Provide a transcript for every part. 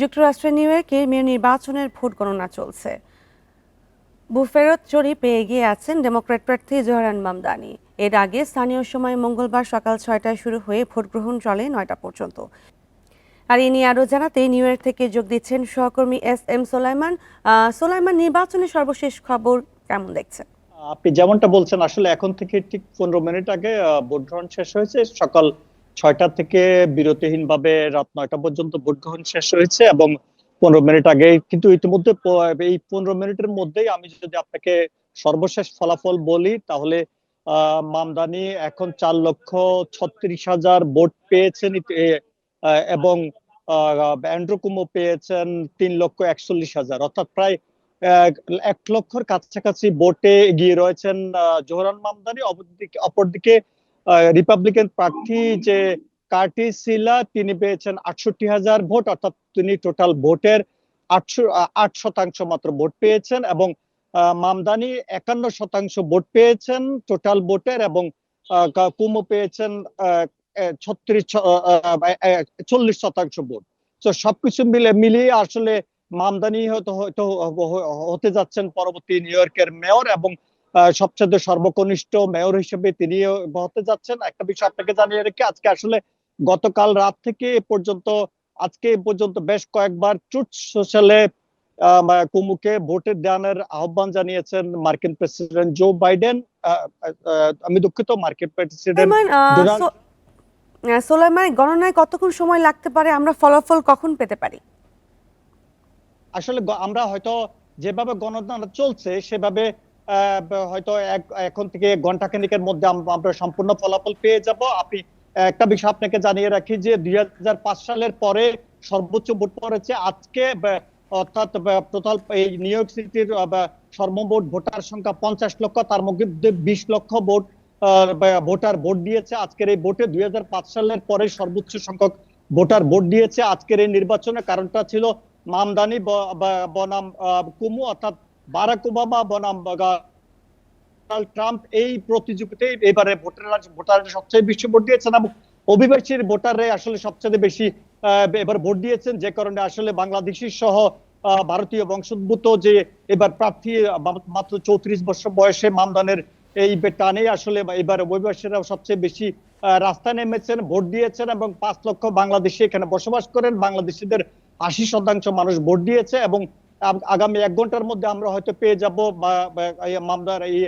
যুক্তরাষ্ট্রের নিউ ইয়র্কে মেয়র নির্বাচনের ভোট গণনা চলছে। বুফেরত জরিপে এগিয়ে আছেন ডেমোক্র্যাট প্রার্থী জোহরান মামদানি। এর আগে স্থানীয় সময় মঙ্গলবার সকাল ছয়টায় শুরু হয়ে ভোট গ্রহণ চলে নয়টা পর্যন্ত। আর এ নিয়ে আরও জানাতে নিউ ইয়র্ক থেকে যোগ দিচ্ছেন সহকর্মী এস এম সোলাইমান। সোলাইমান, নির্বাচনের সর্বশেষ খবর কেমন দেখছেন? আপনি যেমনটা বলছেন, আসলে এখন থেকে ঠিক পনেরো মিনিট আগে ভোট গ্রহণ শেষ হয়েছে। সকাল ছয়টা থেকে বিরতিহীন ভাবে রাত নয়টা পর্যন্ত ভোট গ্রহণ শেষ হয়েছে এবং পনেরো মিনিট আগে, কিন্তু ইতিমধ্যে এই পনেরো মিনিটের মধ্যেই আমি যদি আপনাকে সর্বশেষ ফলাফল বলি, তাহলে মামদানি এখন চার লক্ষ ছত্রিশ হাজার ভোট পেয়েছেন এবং অ্যান্ড্রু কুমো পেয়েছেন তিন লক্ষ একচল্লিশ হাজার। অর্থাৎ প্রায় এক লক্ষর কাছাকাছি ভোটে এগিয়ে রয়েছেন জোহরান মামদানি। অপরদিকে অপরদিকে রিপাবলিকান প্রার্থী যে কার্টি সিলা তিনি পেয়েছেন আটষট্টি হাজার ভোট, অর্থাৎ তিনি টোটাল ভোটের আটশো আট শতাংশ মাত্র ভোট পেয়েছেন এবং মামদানি একান্ন শতাংশ ভোট পেয়েছেন টোটাল ভোটের এবং কুমু পেয়েছেন ছত্রিশ চল্লিশ শতাংশ ভোট। তো সবকিছু মিলে, মিলিয়ে আসলে মামদানি হতে যাচ্ছেন পরবর্তী নিউ ইয়র্কের মেয়র এবং সবচেয়ে সর্বকনিষ্ঠ মেয়র হিসেবে তিনি হতে যাচ্ছেন। একটা বিষয় আপনাকে জানিয়ে রেখে আজকে আসলে গতকাল রাত থেকে এ পর্যন্ত আজকে এ পর্যন্ত বেশ কয়েকবার ট্রুথ সোশ্যালে কুমুকে ভোটে দানের আহ্বান জানিয়েছেন মার্কিন প্রেসিডেন্ট জো বাইডেন। আমি দুঃখিত মার্কিন প্রেসিডেন্ট সোলাইমান গণনায় কতক্ষণ সময় লাগতে পারে? আমরা ফলাফল কখন পেতে পারি? আসলে আমরা হয়তো যেভাবে গণনা চলছে সেভাবে হয়তো এখন থেকে ঘণ্টা খানিকের মধ্যে আমরা সম্পূর্ণ ফলাফল পেয়ে যাব। আপনি, একটা বিষয় আপনাকে জানিয়ে রাখি যে দুই সালের পরে সর্বোচ্চ ভোট পড়েছে। আজকে অর্থাৎ টোটাল এই নিউ ইয়র্ক সিটির সর্বমোট ভোটার সংখ্যা পঞ্চাশ লক্ষ, তার মধ্যে বিশ লক্ষ ভোট ভোটার ভোট দিয়েছে। আজকের এই ভোটে দুই হাজার পাঁচ সালের পরে সর্বোচ্চ সংখ্যক ভোটার ভোট দিয়েছে আজকের এই নির্বাচনে। কারণটা ছিল মামদানি বনাম কুমু, অর্থাৎ বারাক ওবামা, বনাম ডোনাল্ড ট্রাম্প এই প্রতিযোগিতায় এবারে ভোটাররা ভোটাররা সবচেয়ে বেশি ভোট দিয়েছেন এবং অভিবাসীর ভোটাররাই আসলে সবচেয়ে বেশি এবার ভোট দিয়েছেন যে কারণে আসলে বাংলাদেশি সহ ভারতীয় বংশোদ্ভূত যে এবার প্রার্থী মাত্র চৌত্রিশ বছর বয়সে মামদানের এই টানে আসলে এবার অভিবাসীরা সবচেয়ে বেশি রাস্তায় নেমেছেন, ভোট দিয়েছেন এবং পাঁচ লক্ষ বাংলাদেশি এখানে বসবাস করেন। বাংলাদেশিদের আশি শতাংশ মানুষ ভোট দিয়েছে এবং আগামী এক ঘণ্টার মধ্যে আমরা হয়তো পেয়ে যাব মামদার এই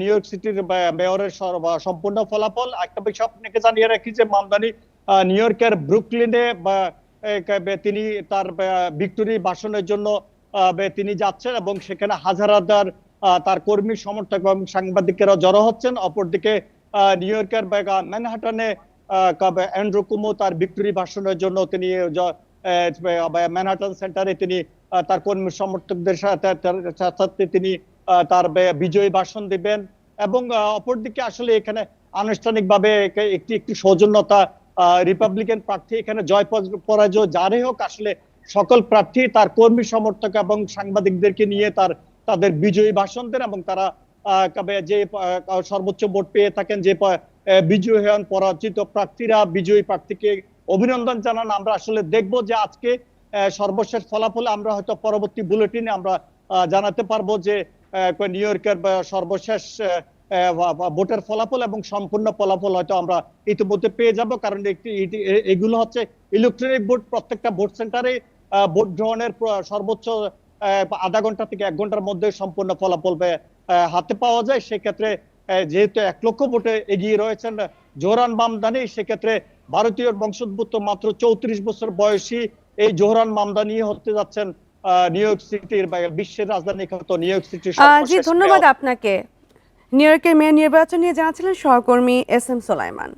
নিউ ইয়র্ক সিটির মেয়রের সম্পূর্ণ ফলাফল। একটা বিষয় আপনাকে জানিয়ে রাখি যে মামদানি নিউ ইয়র্কের ব্রুকলিনে বা তিনি তার ভিক্টোরি ভাষণের জন্য তিনি যাচ্ছেন এবং সেখানে হাজার হাজার তার কর্মী, সমর্থক এবং সাংবাদিকেরা জড়ো হচ্ছেন। অপরদিকে নিউ ইয়র্কের ম্যানহাটনে অ্যান্ড্রু কুমো তার ভিক্টোরি ভাষণের জন্য তিনি ম্যানহাটন সেন্টারে তিনি তার কর্মী সমর্থকদের সাথে তিনি তার বিজয়ী ভাষণ দিবেন। এবং অপরদিকে আসলে এখানে আনুষ্ঠানিকভাবে একে- একটি একটি সৌজন্যতা রিপাবলিকান প্রার্থী এখানে জয় পরাজয় যারই হোক, আসলে সকল প্রার্থী তার কর্মী সমর্থক এবং সাংবাদিকদেরকে নিয়ে তার, তাদের বিজয়ী ভাষণ দেন এবং তারা যে সর্বোচ্চ ভোট পেয়ে থাকেন, যে বিজয়ী হন পরাজিত প্রার্থীরা বিজয়ী প্রার্থীকে অভিনন্দন জানান। আমরা আসলে দেখব যে আজকে সর্বশেষ ফলাফলে আমরা হয়তো পরবর্তী বুলেটিনে আমরা জানাতে পারব যে নিউ ইয়র্কের সর্বশেষ ভোটের ফলাফল এবং সম্পূর্ণ ফলাফল হয়তো আমরা ইতিমধ্যে পেয়ে যাব। কারণ এগুলো হচ্ছে ইলেকট্রনিক ভোট। প্রত্যেকটা ভোট সেন্টারে ভোট গ্রহণের সর্বোচ্চ আধা ঘণ্টা থেকে এক ঘণ্টার মধ্যে সম্পূর্ণ ফলাফল হাতে পাওয়া যায়। সেক্ষেত্রে যেহেতু এক লক্ষ ভোটে এগিয়ে রয়েছেন জোহরান বামদানি, সেক্ষেত্রে ভারতীয় বংশোদ্ভূত মাত্র চৌত্রিশ বছর বয়সী এই জোহরান মামদা নিয়ে হতে যাচ্ছেন নিউ ইয়র্ক সিটির বা বিশ্বের রাজধানী খ্যাত নিউ ইয়র্ক সিটির জি ধন্যবাদ আপনাকে। নিউ ইয়র্কের মেয়র নির্বাচন নিয়ে জানাচ্ছিলেন সহকর্মী এস এম সোলাইমান।